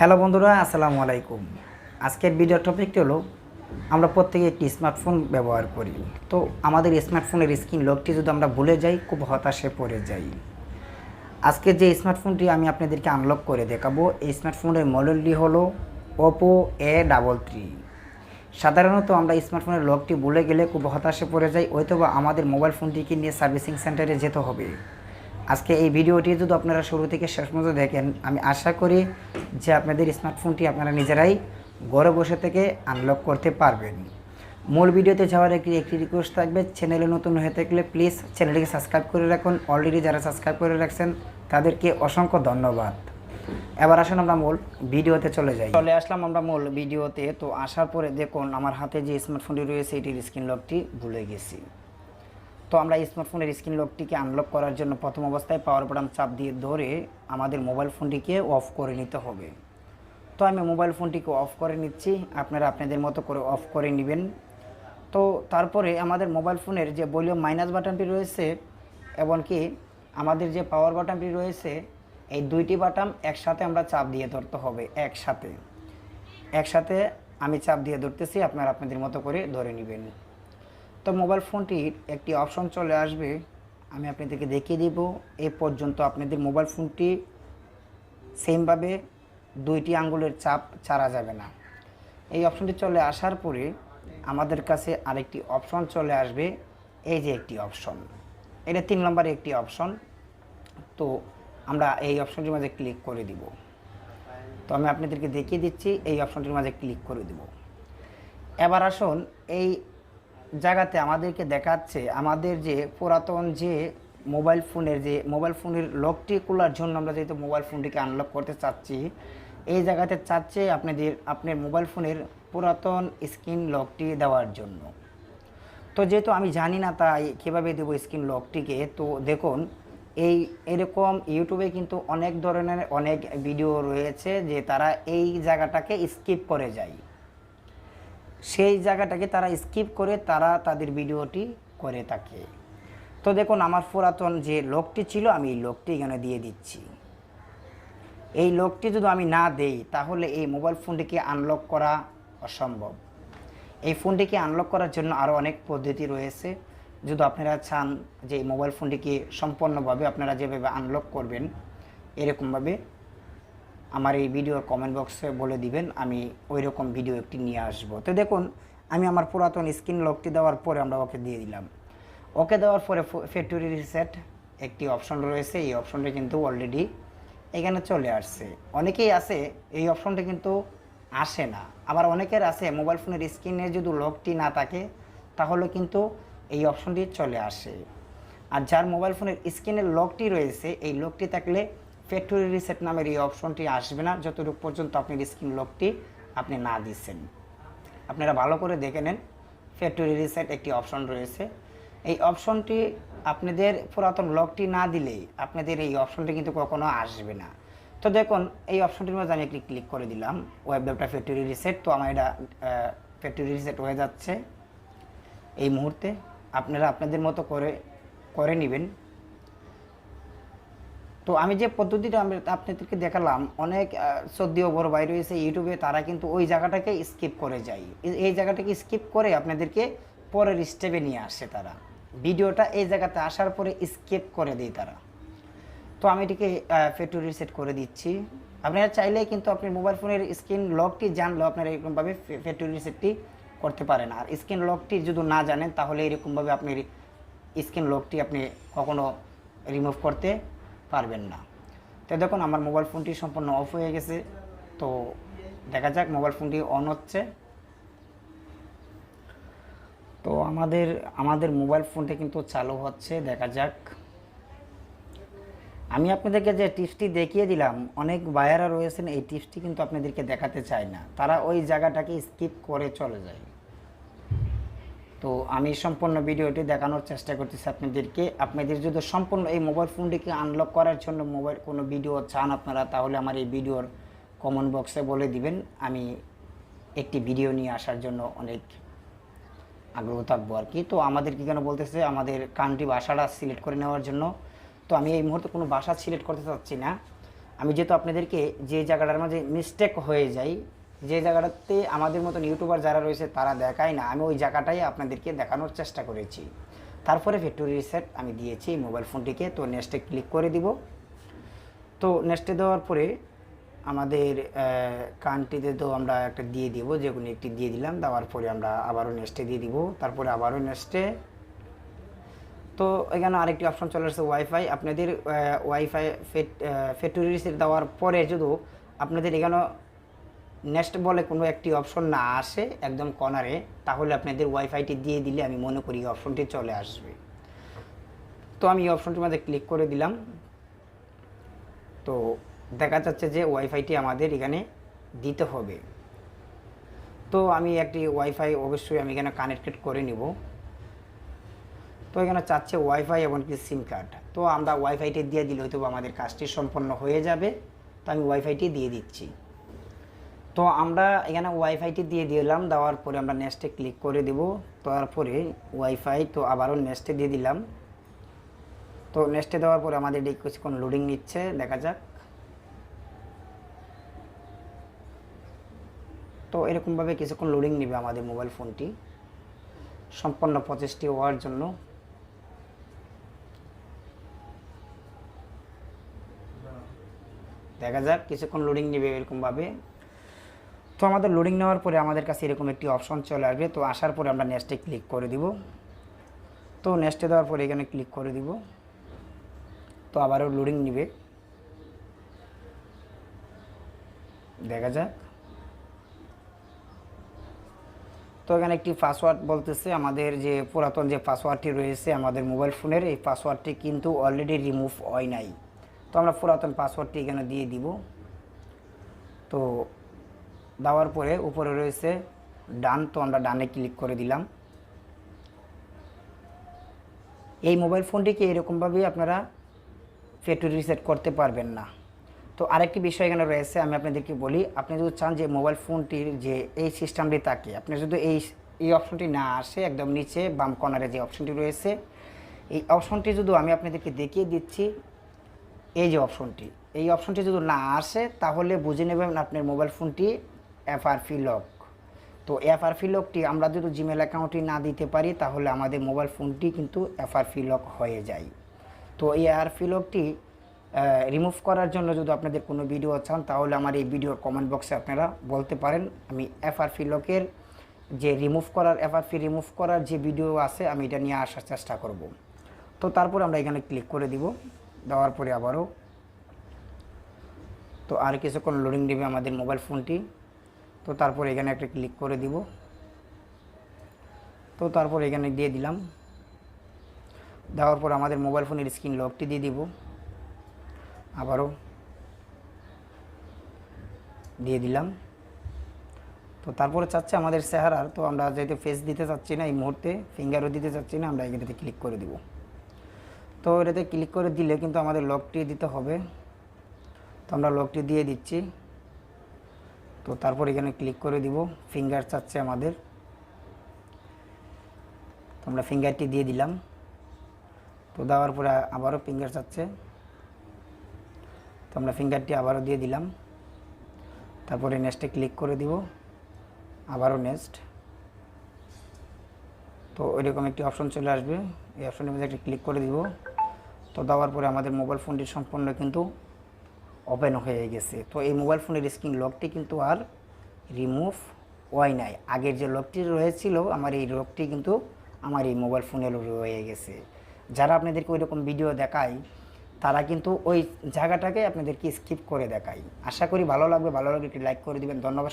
Hello বন্ধুরা, আসসালামু আলাইকুম। আজকের ভিডিও টপিকটি হলো, আমরা প্রত্যেকে একটি স্মার্টফোন ব্যবহার করি। তো আমাদের স্মার্টফোনের স্ক্রিন লকটি যদি আমরা ভুলে যাই, খুব হতাশে পড়ে যাই। আজকে যে স্মার্টফোনটি আমি আপনাদেরকে আনলক করে দেখাবো, এই স্মার্টফোনের মডেলটি হলো ওপো এ ডাবল থ্রি সাধারণত আমরা স্মার্টফোনের লকটি ভুলে গেলে খুব হতাশে পড়ে যাই হয়তো আমাদের মোবাইল ফোনটিকে নিয়ে সার্ভিসিং সেন্টারে যেতে হবে। আজকে এই ভিডিওটি যদি আপনারা শুরু থেকে শেষ পর্যন্ত দেখেন, আমি আশা করি যে আপনাদের স্মার্টফোনটি আপনারা নিজেরাই ঘরে বসে থেকে আনলক করতে পারবেন। মূল ভিডিওতে যাওয়ার একটি একটি রিকোয়েস্ট থাকবে চ্যানেলে নতুন হয়ে থাকলে প্লিজ চ্যানেলটিকে সাবস্ক্রাইব করে রাখুন। অলরেডি যারা সাবস্ক্রাইব করে রাখছেন, তাদেরকে অসংখ্য ধন্যবাদ। এবার আসুন আমরা মূল ভিডিওতে চলে যাই। চলে আসলাম আমরা মূল ভিডিওতে। তো আসার পরে দেখুন, আমার হাতে যে স্মার্টফোনটি রয়েছে, এটির স্ক্রিন লকটি ভুলে গেছি। তো আমরা স্মার্টফোনের স্ক্রিন লকটিকে আনলক করার জন্য প্রথম অবস্থায় পাওয়ার বাটন চাপ দিয়ে ধরে আমাদের মোবাইল ফোনটিকে অফ করে নিতে হবে। তো আমি মোবাইল ফোনটিকে অফ করে নিচ্ছি, আপনারা আপনাদের মতো করে অফ করে নেবেন। তো তারপরে আমাদের মোবাইল ফোনের যে ভলিউম মাইনাস বাটনটি রয়েছে, এমনকি আমাদের যে পাওয়ার বাটনটি রয়েছে, এই দুইটি বাটন একসাথে আমরা চাপ দিয়ে ধরতে হবে, একসাথে। একসাথে আমি চাপ দিয়ে ধরতেছি, আপনারা আপনাদের মতো করে ধরে নেবেন। তো মোবাইল ফোনটির একটি অপশন চলে আসবে, আমি আপনাদেরকে দেখিয়ে দিব। এ পর্যন্ত আপনাদের মোবাইল ফোনটি সেমভাবে দুইটি আঙ্গুলের চাপ ছাড়া যাবে না। এই অপশনটি চলে আসার পরে আমাদের কাছে আরেকটি অপশন চলে আসবে, এই যে একটি অপশন। এটা তিন নম্বরে একটি অপশন। তো আমরা এই অপশনটির মাঝে ক্লিক করে দিব। তো আমি আপনাদেরকে দেখিয়ে দিচ্ছি, এই অপশনটির মাঝে ক্লিক করে দিব। এবার আসুন, এই জায়গাতে আমাদেরকে দেখাচ্ছে, আমাদের যে পুরাতন যে মোবাইল ফোনের যে মোবাইল ফোনের লকটি খোলার জন্য আমরা যেহেতু মোবাইল ফোনটিকে আনলক করতে চাচ্ছি, এই জায়গাতে চাচ্ছে আপনাদের, আপনার মোবাইল ফোনের পুরাতন স্ক্রিন লকটি দেওয়ার জন্য। তো যেহেতু আমি জানি না তাই কীভাবে দেবো স্ক্রিন লকটিকে তো দেখুন, এই এরকম ইউটিউবে কিন্তু অনেক ধরনের অনেক ভিডিও রয়েছে যে তারা এই জায়গাটাকে স্কিপ করে যায়। সেই জায়গাটাকে তারা স্কিপ করে তারা তাদের ভিডিওটি করে থাকে। তো দেখুন, আমার পুরাতন যে লোকটি ছিল, আমি এই লোকটি এখানে দিয়ে দিচ্ছি। এই লোকটি যদি আমি না দেই, তাহলে এই মোবাইল ফোনটিকে আনলক করা অসম্ভব। এই ফোনটিকে আনলক করার জন্য আরও অনেক পদ্ধতি রয়েছে। যদি আপনারা চান যে এই মোবাইল ফোনটিকে সম্পূর্ণভাবে আপনারা যেভাবে আনলক করবেন, এরকমভাবে আমার এই ভিডিওর কমেন্ট বক্সে বলে দিবেন, আমি ওই রকম ভিডিও একটি নিয়ে আসব। তো দেখুন, আমি আমার পুরাতন স্ক্রিন লকটি দেওয়ার পরে আমরা ওকে দিয়ে দিলাম। ওকে দেওয়ার পরে ফ্যাক্টরি রিসেট একটি অপশন রয়েছে, এই অপশনটি কিন্তু অলরেডি এখানে চলে আসছে। অনেকেই আছে, এই অপশনটি কিন্তু আসে না। আবার অনেকের আছে মোবাইল ফোনের স্ক্রিনে যদি লকটি না থাকে, তাহলে কিন্তু এই অপশনটি চলে আসে। আর যার মোবাইল ফোনের স্ক্রিনের লকটি রয়েছে, এই লকটি থাকলে ফ্যাক্টরি রিসেট নামের এই অপশনটি আসবে না। যতটুকু পর্যন্ত আপনি স্ক্রিন লকটি আপনি না দিচ্ছেন। আপনারা ভালো করে দেখে নেন ফ্যাক্টরি রিসেট একটি অপশন রয়েছে। এই অপশনটি আপনাদের পুরাতন লকটি না দিলেই আপনাদের এই অপশনটি কিন্তু কখনো আসবে না। তো দেখুন, এই অপশনটির মধ্যে আমি একটি ক্লিক করে দিলাম ওয়েব ফ্যাক্টরি রিসেট তো আমার এটা ফ্যাক্টরি রিসেট হয়ে যাচ্ছে। এই মুহূর্তে আপনারা আপনাদের মতো করে করে নেবেন। তো আমি যে পদ্ধতিটা আমি আপনাদেরকে দেখালাম, অনেক সদ্যীয় বড় ভাই রয়েছে ইউটিউবে, তারা কিন্তু ওই জায়গাটাকে স্কিপ করে যায়। এই জায়গাটাকে স্কিপ করে আপনাদেরকে পরের স্টেপে নিয়ে আসে তারা। ভিডিওটা এই জায়গাতে আসার পরে স্কিপ করে দেয় তারা। তো আমি এটিকে ফেটু রিসেট করে দিচ্ছি। আপনারা চাইলে কিন্তু আপনি মোবাইল ফোনের স্ক্রিন লকটি জানলেও আপনারা এরকমভাবে ফেটু রিসেটটি করতে পারেন। আর স্ক্রিন লকটি যদি না জানেন, তাহলে এরকমভাবে আপনি স্ক্রিন লকটি আপনি কখনো রিমুভ করতে পারবেন না। তো দেখুন, আমার মোবাইল ফোনটি সম্পূর্ণ অফ হয়ে গেছে। তো দেখা যাক মোবাইল ফোনটি অন হচ্ছে। তো আমাদের আমাদের মোবাইল ফোনটা কিন্তু চালু হচ্ছে, দেখা যাক। আমি আপনাদেরকে যে টিপসটি দেখিয়ে দিলাম, অনেক বায়ারা রয়েছেন, এই টিপসটি কিন্তু আপনাদেরকে দেখাতে চায় না। তারা ওই জায়গাটাকে স্কিপ করে চলে যায়। তো আমি সম্পূর্ণ ভিডিওটি দেখানোর চেষ্টা করতেছি আপনাদেরকে। আপনাদের যদি সম্পূর্ণ এই মোবাইল ফোনটিকে আনলক করার জন্য মোবাইল কোনো ভিডিও চান আপনারা, তাহলে আমার এই ভিডিওর কমেন্ট বক্সে বলে দিবেন। আমি একটি ভিডিও নিয়ে আসার জন্য অনেক আগ্রহ থাকব আর কি। তো আমাদের কি কেন বলতেছে, আমাদের কান্ট্রি ভাষাটা সিলেক্ট করে নেওয়ার জন্য। তো আমি এই মুহূর্তে কোনো ভাষা সিলেক্ট করতে চাচ্ছি না। আমি যেহেতু আপনাদেরকে যে জায়গাটার মাঝে মিস্টেক হয়ে যায় যে জায়গাটাতে আমাদের মতন ইউটিউবার যারা রয়েছে, তারা দেখায় না। আমি ওই জায়গাটাই আপনাদেরকে দেখানোর চেষ্টা করেছি। তারপরে ফ্যাক্টরি রিসেট আমি দিয়েছি মোবাইল ফোনটিকে তো নেক্সটে ক্লিক করে দিব। তো নেক্সটে দেওয়ার পরে আমাদের কান্ট্রিতে তো আমরা একটা দিয়ে দিব, যে কোনো একটি দিয়ে দিলাম। দেওয়ার পরে আমরা আবারও নেক্সটে দিয়ে দিব। তারপরে আবারও নেক্সটে তো এখানে আরেকটি অপশন চলে আসছে ওয়াইফাই আপনাদের ওয়াইফাই ফ্যাক্টরি রিসেট দেওয়ার পরে যদি আপনাদের এখানে নেক্সট বলে কোনো একটি অপশন না আসে একদম কর্নারে তাহলে আপনাদের ওয়াইফাইটি দিয়ে দিলে আমি মনে করি অপশনটি চলে আসবে। তো আমি এই অপশনটির মধ্যে ক্লিক করে দিলাম। তো দেখা যাচ্ছে যে ওয়াইফাইটি আমাদের এখানে দিতে হবে। তো আমি একটি ওয়াইফাই অবশ্যই আমি এখানে কানেক্টেড করে নিব। তো এখানে চাচ্ছে ওয়াইফাই এবং কি সিম কার্ড তো আমরা ওয়াইফাইটি দিয়ে দিলে হয়তো আমাদের কাজটি সম্পন্ন হয়ে যাবে। তো আমি ওয়াইফাইটি দিয়ে দিচ্ছি। তো আমরা এখানে ওয়াইফাইটি দিয়ে দিলাম, দেওয়ার পরে আমরা নেক্সটে ক্লিক করে দেব। তারপরে ওয়াইফাই তো আবারও নেক্সটে দিয়ে দিলাম। তো নেক্সটে দেওয়ার পরে আমাদের এটি কিছুক্ষণ লোডিং নিচ্ছে, দেখা যাক। তো এরকমভাবে কিছুক্ষণ লোডিং নেবে আমাদের মোবাইল ফোনটি সম্পন্ন প্রচেষ্টি হওয়ার জন্য। দেখা যাক, কিছুক্ষণ লোডিং নেবে এরকমভাবে। তো আমাদের লোডিং নেওয়ার পরে আমাদের কাছে এরকম একটি অপশন চলে আসবে। তো আসার পরে আমরা নেক্সটে ক্লিক করে দিব। তো নেক্সটে দেওয়ার পরে এখানে ক্লিক করে দিব। তো আবারও লোডিং নিবে। দেখা যাক। তো এখানে একটি পাসওয়ার্ড বলতেছে, আমাদের যে পুরাতন যে পাসওয়ার্ডটি রয়েছে আমাদের মোবাইল ফোনের এই পাসওয়ার্ডটি কিন্তু অলরেডি রিমুভ হয় নাই। তো আমরা পুরাতন পাসওয়ার্ডটি এখানে দিয়ে দিব। তো দেওয়ার পরে উপরে রয়েছে ডান, তো আমরা ডানে ক্লিক করে দিলাম। এই মোবাইল ফোনটিকে এরকমভাবেই আপনারা ফ্যাক্টরি রিসেট করতে পারবেন না। তো আরেকটি বিষয় এখানে রয়েছে, আমি আপনাদেরকে বলি, আপনি যদি চান যে মোবাইল ফোনটির যে এই সিস্টেমটি থাকে, আপনি যদি এই এই অপশনটি না আসে, একদম নিচে বাম কর্নারে যে অপশনটি রয়েছে, এই অপশনটি যদি আমি আপনাদেরকে দেখিয়ে দিচ্ছি, এই যে অপশনটি, এই অপশনটি যদি না আসে, তাহলে বুঝে নেবেন আপনার মোবাইল ফোনটি এফআরপি লক তো এফআরপি লকটি আমরা যদি জিমেল অ্যাকাউন্টটি না দিতে পারি, তাহলে আমাদের মোবাইল ফোনটি কিন্তু এফআরপি লক হয়ে যায়। তো এই এফআরপি লকটি রিমুভ করার জন্য যদি আপনাদের কোনো ভিডিও চান, তাহলে আমার এই ভিডিওর কমেন্ট বক্সে আপনারা বলতে পারেন, আমি এফআরপি লকের যে রিমুভ করার এফআরপি রিমুভ করার যে ভিডিও আছে, আমি এটা নিয়ে আসার চেষ্টা করব। তো তারপর আমরা এখানে ক্লিক করে দিব, দেওয়ার পরে আবারও। তো আর কিছুক্ষণ লোডিং দেবে আমাদের মোবাইল ফোনটি তো তারপর এখানে একটা ক্লিক করে দিব। তো তারপর এখানে দিয়ে দিলাম। দেওয়ার পর আমাদের মোবাইল ফোনের স্ক্রিন লকটি দিয়ে দিব। আবারও দিয়ে দিলাম। তো তারপরে চাচ্ছে আমাদের চেহারার, তো আমরা যেহেতু ফেস দিতে চাচ্ছি না এই মুহূর্তে ফিঙ্গারও দিতে চাচ্ছি না, আমরা এখানেতে ক্লিক করে দিব। তো এটাতে ক্লিক করে দিলে কিন্তু আমাদের লকটি দিতে হবে। তো আমরা লকটি দিয়ে দিচ্ছি। তো তারপর এখানে ক্লিক করে দিব ফিঙ্গার চাচ্ছে আমাদের। তো আমরা ফিঙ্গারটি দিয়ে দিলাম। তো দেওয়ার পরে আবারও ফিঙ্গার চাচ্ছে। তো আমরা ফিঙ্গারটি আবারও দিয়ে দিলাম। তারপরে নেক্সটে ক্লিক করে দিব। আবারও নেক্সট তো ওইরকম একটি অপশন চলে আসবে। এই অপশনের মধ্যে একটি ক্লিক করে দিব। তো দেওয়ার পরে আমাদের মোবাইল ফোনটি সম্পূর্ণ কিন্তু ওপেন হয়ে গেছে। তো এই মোবাইল ফোনের স্ক্রিন লকটি কিন্তু আর রিমুভ হয় নাই। আগের যে লকটি রয়েছিল, আমার এই লকটি কিন্তু আমার এই মোবাইল ফোনের রয়ে গেছে। যারা আপনাদেরকে ওই রকম ভিডিও দেখায়, তারা কিন্তু ওই জায়গাটাকে আপনাদেরকে স্কিপ করে দেখায়। আশা করি ভালো লাগবে। ভালো লাগলে একটি লাইক করে দেবেন। ধন্যবাদ।